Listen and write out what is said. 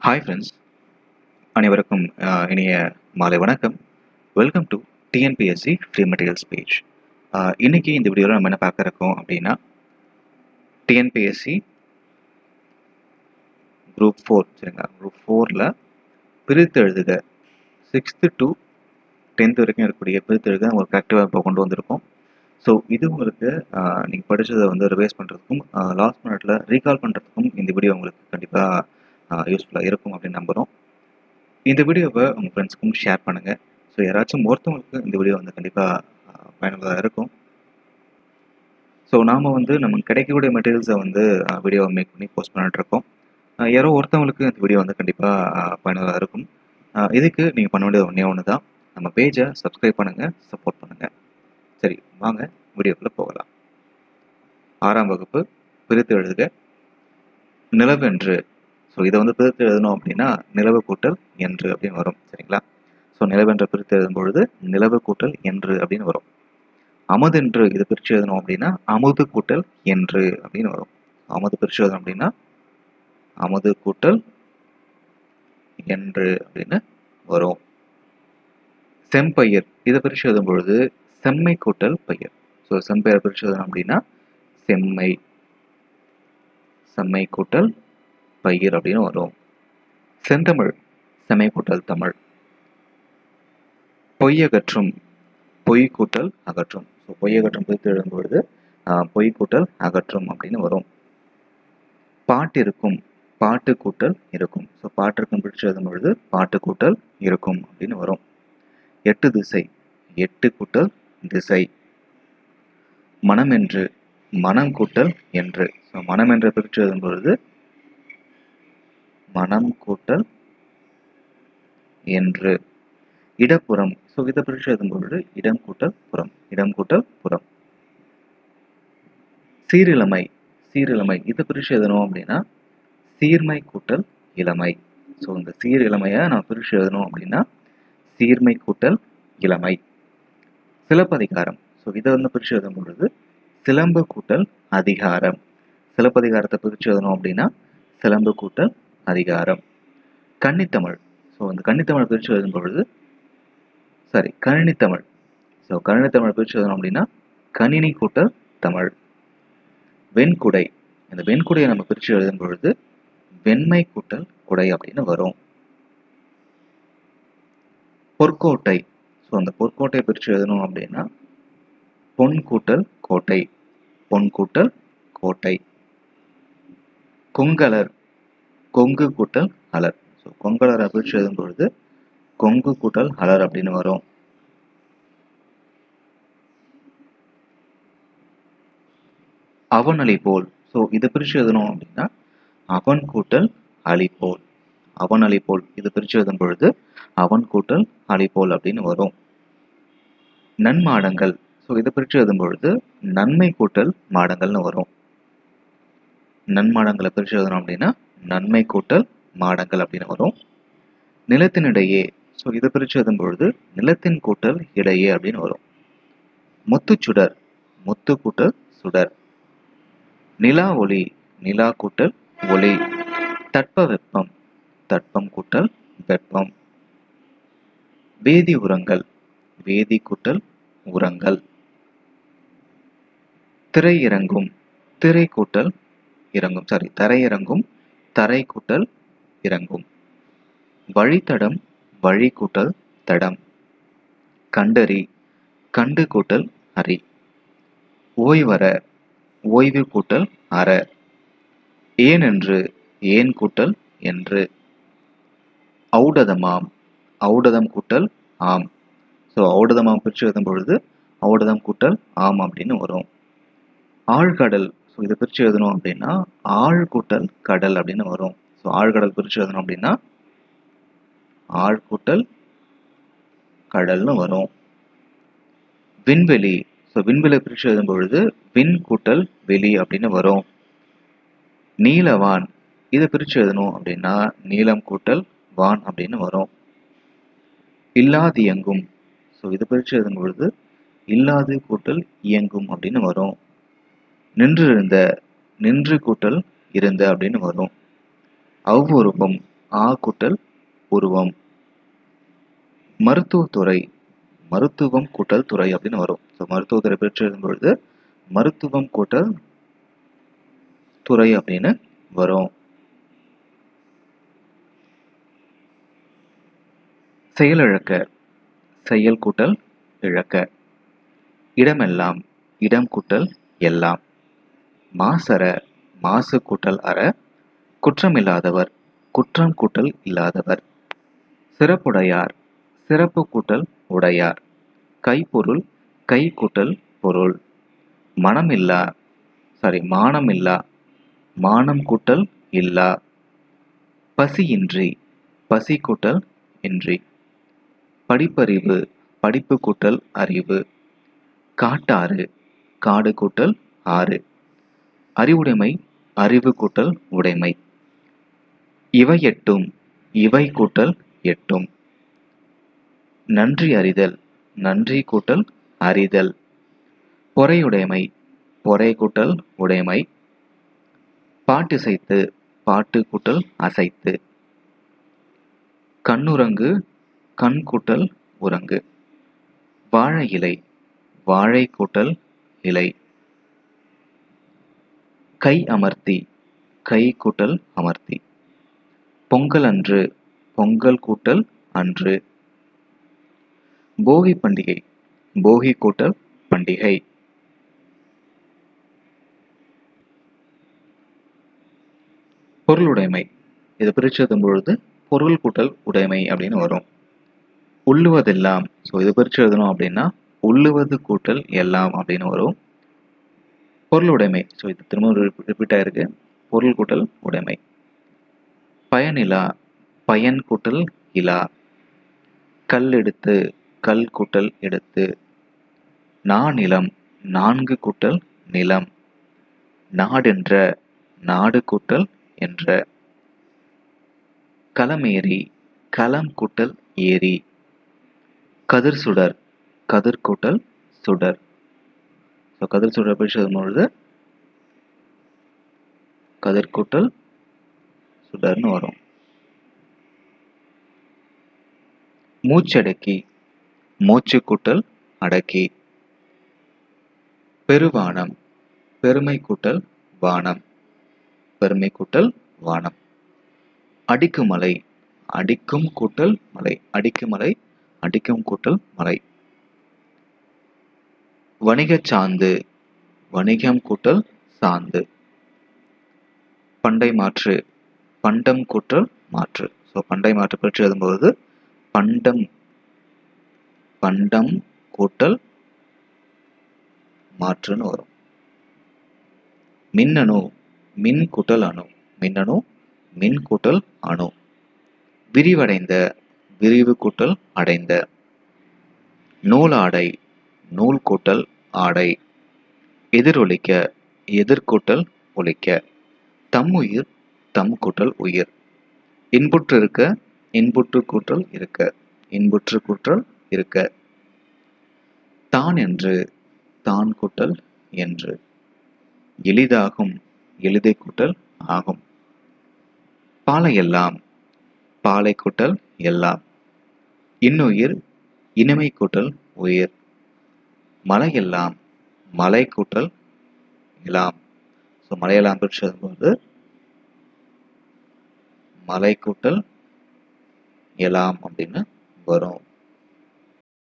Hi friends அனைவருக்கும் இனிய மாலை வணக்கம். Welcome to TNPSC free materials page இன்றைக்கி இந்த வீடியோவில் நம்ம என்ன பார்க்க இருக்கோம் அப்படின்னா டிஎன்பிஎஸ்சி குரூப் ஃபோர் சரிங்களா? குரூப் ஃபோரில் பிரித்து எழுதுக. சிக்ஸ்த்து டு டென்த்து வரைக்கும் இருக்கக்கூடிய பிரித்து எழுத உங்களுக்கு ஆக்டிவாக இப்போ கொண்டு வந்திருக்கோம். ஸோ இது உங்களுக்கு நீங்கள் படித்ததை வந்து ரிவைஸ் பண்ணுறதுக்கும் லாஸ்ட் மினிட்ல ரீகால் பண்ணுறதுக்கும் இந்த வீடியோ உங்களுக்கு கண்டிப்பாக யூஸ்ஃபுல்லாக இருக்கும் அப்படின்னு நம்புகிறோம் இந்த வீடியோவை உங்கள் ஃப்ரெண்ட்ஸுக்கும் ஷேர் பண்ணுங்கள் ஸோ யாராச்சும் ஒருத்தவங்களுக்கு இந்த வீடியோ வந்து கண்டிப்பாக பயனுள்ளதாக இருக்கும். ஸோ நாம் வந்து நமக்கு கிடைக்கக்கூடிய மெட்டீரியல்ஸை வந்து வீடியோவை மேக் பண்ணி போஸ்ட் பண்ணிட்டுருக்கோம் யாரோ ஒருத்தவங்களுக்கு இந்த வீடியோ வந்து கண்டிப்பாக பயனுள்ளதாக இருக்கும். இதுக்கு நீங்கள் பண்ண வேண்டியது ஒன்றே ஒன்று தான் நம்ம பேஜை சப்ஸ்கிரைப் பண்ணுங்கள் சப்போர்ட் பண்ணுங்கள் சரி வாங்க வீடியோக்குள்ளே போகலாம். ஆறாம் வகுப்பு பிரித்து எழுதுக. நிலவென்று. ஸோ இதை வந்து பிரித்து எழுதணும் அப்படின்னா நிலவு கூட்டல் என்று அப்படின்னு வரும் சரிங்களா? ஸோ நிலவென்ற பிரித்து எழுதும் பொழுது நிலவு கூட்டல் என்று அப்படின்னு வரும். அமுதென்று இதை பிரித்து எழுதணும் அப்படின்னா அமுது கூட்டல் என்று அப்படின்னு வரும். அமுது பிரித்து எழுதணும் அப்படின்னா அமுது கூட்டல் என்று அப்படின்னு வரும். செம்பயிர் இதை பிரித்து எழுதும் பொழுது செம்மை கூட்டல் பயிர். ஸோ செம்பயிர் பிரித்து எழுதணும் அப்படின்னா செம்மை செம்மை கூட்டல் பயிர் அப்படின்னு வரும். செந்தமிழ் செமை கூட்டல் தமிழ் பொய்யகற்றும் பொய் கூட்டல் அகற்றும். ஸோ பொய்யகற்றும் பிரித்து எழுதும் பொழுது ஆஹ், பொய் கூட்டல் அகற்றும் அப்படின்னு வரும். பாட்டு இருக்கும் பாட்டு கூட்டல் இருக்கும். ஸோ பாட்டு இருக்கும் எழுதும் பொழுது பாட்டு கூட்டல் இருக்கும் அப்படின்னு வரும். எட்டு திசை எட்டு கூட்டல் திசை. மனம் என்று மனம் கூட்டல் என்று. ஸோ மனம் என்று பிரிச்சு எழுதும் பொழுது மனம் கூட்டல் என்று. இடப்புறம். ஸோ இதை பிரித்து எழுதும் பொழுது இடம் கூட்டல் புறம். இடம் கூட்டல் புறம். சீரிழமை. சீரிழமை. இதை பிரித்து எழுதணும் அப்படின்னா சீர்மை கூட்டல் இளமை. ஸோ இந்த சீர் இளமையை நான் பிரித்து எழுதணும் அப்படின்னா சீர்மை கூட்டல் இளமை. சிலப்பதிகாரம். ஸோ இதை வந்து பிரித்து எழுதும் பொழுது சிலம்பு கூட்டல் அதிகாரம். சிலப்பதிகாரத்தை பிரித்து எழுதணும் அப்படின்னா சிலம்பு கூட்டல் அதிகாரம். கன்னித்தமிழ். ஸோ அந்த கன்னித்தமிழ் பிரித்து எழுதும் பொழுது சாரி கணினித்தமிழ் ஸோ கணினித்தமிழ் பிரித்து எழுதணும் அப்படின்னா கணினி கூட்டல் தமிழ். வெண்குடை. இந்த வெண்குடையை நம்ம பிரித்து எழுதும் பொழுது வெண்மை கூட்டல் குடை அப்படின்னு வரும். பொற்கோட்டை. ஸோ அந்த பொற்கோட்டையை பிரித்து எழுதணும் அப்படின்னா பொன் கூட்டல் கோட்டை. பொன் கூட்டல் கோட்டை. கொங்கலர். கொங்கு கூட்டல் அலர். ஸோ கொங்கலரை அப்படின்னு எழுதும் பொழுது கொங்கு கூட்டல் அலர் அப்படின்னு வரும். அவன் அலி போல். ஸோ இதை பிரித்து எழுதணும் அப்படின்னா அவன் கூட்டல் அலி போல். அவன் அலி போல். இது பிரித்து எழுதும் பொழுது அவன் கூட்டல் அலி போல் அப்படின்னு வரும். நன்மாடங்கள். ஸோ இதை பிரித்து எழுதும் பொழுது நன்மை கூட்டல் மாடங்கள்னு வரும். நன்மாடங்களை பிரித்து எழுதணும் அப்படின்னா நன்மை கூட்டல் மாடங்கள் அப்படின்னு வரும். நிலத்தினிடையே ஸோ இதை பிரித்து எழுதும் பொழுது நிலத்தின் கூட்டல் இடையே அப்படின்னு வரும். முத்துச்சுடர் முத்து கூட்டல் சுடர். நிலா ஒளி நிலா கூட்டல் ஒளி. தட்ப வெப்பம் தட்பம் கூட்டல் வெப்பம். வேதி உரங்கள் வேதி கூட்டல் உரங்கள். திரை இறங்கும் திரை கூட்டல் இறங்கும் சாரி தரையிறங்கும் தரை கூட்டல் இறங்கும். வழித்தடம் வழி கூட்டல் தடம். கண்டறி கண்டு கூட்டல் அறி ஓய்வர ஓய்வு கூட்டல் அற. ஏன் என்று ஏன் கூட்டல் என்று. ஔடதமாம் ஔடதம் கூட்டல் ஆம். ஸோ ஔடதமாம் பிரித்து எழுதும் பொழுது ஔடதம் கூட்டல் ஆம் அப்படின்னு வரும். ஆழ்கடல் ஸோ இதை பிரித்து எழுதணும் அப்படின்னா ஆழ்கூட்டல் கடல் அப்படின்னு வரும். ஸோ ஆழ்கடல் பிரித்து எழுதணும் அப்படின்னா ஆழ்கூட்டல் கடல்னு வரும். விண்வெளி. ஸோ விண்வெளி பிரித்து எழுதும் பொழுது விண் கூட்டல் வெளி அப்படின்னு வரும். நீலவான். இதை பிரித்து எழுதணும் அப்படின்னா நீலம் கூட்டல் வான் அப்படின்னு வரும். இல்லாது இயங்கும். ஸோ இதை பிரித்து எழுதும் பொழுது இல்லாது கூட்டல் இயங்கும் அப்படின்னு வரும். நின்றிருந்த நின்று கூட்டல் இருந்த அப்படின்னு வரும். அவ்வுருவம் ஆ கூட்டல் உருவம். மருத்துவத்துறை மருத்துவம் கூட்டல் துறை அப்படின்னு வரும். ஸோ மருத்துவத்துறை பெற்றிருக்கும் பொழுது மருத்துவம் கூட்டல் துறை அப்படின்னு வரும். செயலிழக்க செயல் கூட்டல் இழக்க. இடமெல்லாம் இடம் கூட்டல் எல்லாம். மாசற மாசு கூட்டல் அற குற்றமில்லாதவர் குற்றம் கூட்டல் இல்லாதவர். சிறப்புடையார் சிறப்பு கூட்டல் உடையார். கைப்பொருள் கை கூட்டல் பொருள். மனமில்லா சாரி மானமில்லா மானம் கூட்டல் இல்லா. பசியின்றி பசி கூட்டல் இன்றி. படிப்பறிவு படிப்பு கூட்டல் அறிவு. காட்டாறு காடு கூட்டல் ஆறு. அறிவுடைமை அறிவு கூட்டல் உடைமை. இவை எட்டும் இவை கூட்டல் எட்டும். நன்றி அறிதல் நன்றி கூட்டல் அறிதல். பொறையுடைமை பொறை கூட்டல் உடைமை. பாட்டிசைத்து பாட்டு கூட்டல் அசைத்து. கண்ணுரங்கு கண் கூட்டல் உறங்கு. வாழை இலை வாழை கூட்டல் இலை. கை அமர்த்தி கை கூட்டல் அமர்த்தி. பொங்கல் அன்று பொங்கல் கூட்டல் அன்று. போகி பண்டிகை போகி கூட்டல் பண்டிகை. பொருளுடைமை இதை பிரிச்சதும் பொழுது பொருள் கூட்டல் உடைமை அப்படின்னு வரும். உள்ளுவதெல்லாம் ஸோ இதை பிரிச்சு எழுதணும் அப்படின்னா உள்ளுவது கூட்டல் எல்லாம் அப்படின்னு வரும். பொருளுடைமை ஸோ இது திரும்ப ரிப்பீட் ஆயிருக்கு பொருள் கூட்டல் உடைமை. பயனிலா பயன் கூட்டல் இலா. கல் எடுத்து கல் கூட்டல் எடுத்து. நாநிலம் நான்கு கூட்டல் நிலம். நாடென்ற நாடு கூட்டல் என்ற. களமேறி களம் கூட்டல் ஏரி கதிர் சுடர் கதிர் கூட்டல் சுடர். ஸோ கதிர் சுடர் பிரிச்சு பொழுது கதிர் கூட்டல் சுடர்னு வரும். மூச்சடக்கி மூச்சு கூட்டல் அடக்கி. பெருவானம் பெருமை கூட்டல் வானம் பெருமை கூட்டல் வானம். அடிக்குமலை மலை அடிக்கும் கூட்டல் மலை அடிக்குமலை மலை அடிக்கும் கூட்டல் மலை. வணிகச் சாந்து வணிகம் கூட்டல் சாந்து. பண்டை மாற்று பண்டம் கூட்டல் மாற்று. ஸோ பண்டை மாற்று பற்றி எழுதும்போது பண்டம் பண்டம் கூட்டல் மாற்றுன்னு வரும். மின்னணு மின் கூட்டல் அணு. மின்னணு மின் கூட்டல் அணு. விரிவடைந்த விரிவு கூட்டல் அடைந்த. நூலாடை நூல் கூட்டல் ஆடை. எதிரொலிக்க எதிர்கூட்டல் ஒலிக்க. தம்முயிர் தம் கூட்டல் உயிர். இன்புற்று இருக்க இன்புற்று கூட்டல் இருக்க. இன்புற்று கூற்றல் இருக்க. தான் என்று தான் கூட்டல் என்று. எளிதாகும் எளிதை கூட்டல் ஆகும். பாலை எல்லாம் பாலை கூட்டல் எல்லாம். இன்னுயிர் இனிமை கூட்டல் உயிர். மலையெல்லாம் மலை கூட்டல் எல்லாம் ஸோ மலையெல்லாம் பெற்றது மலை கூட்டல் எலாம் அப்படின்னு வரும்.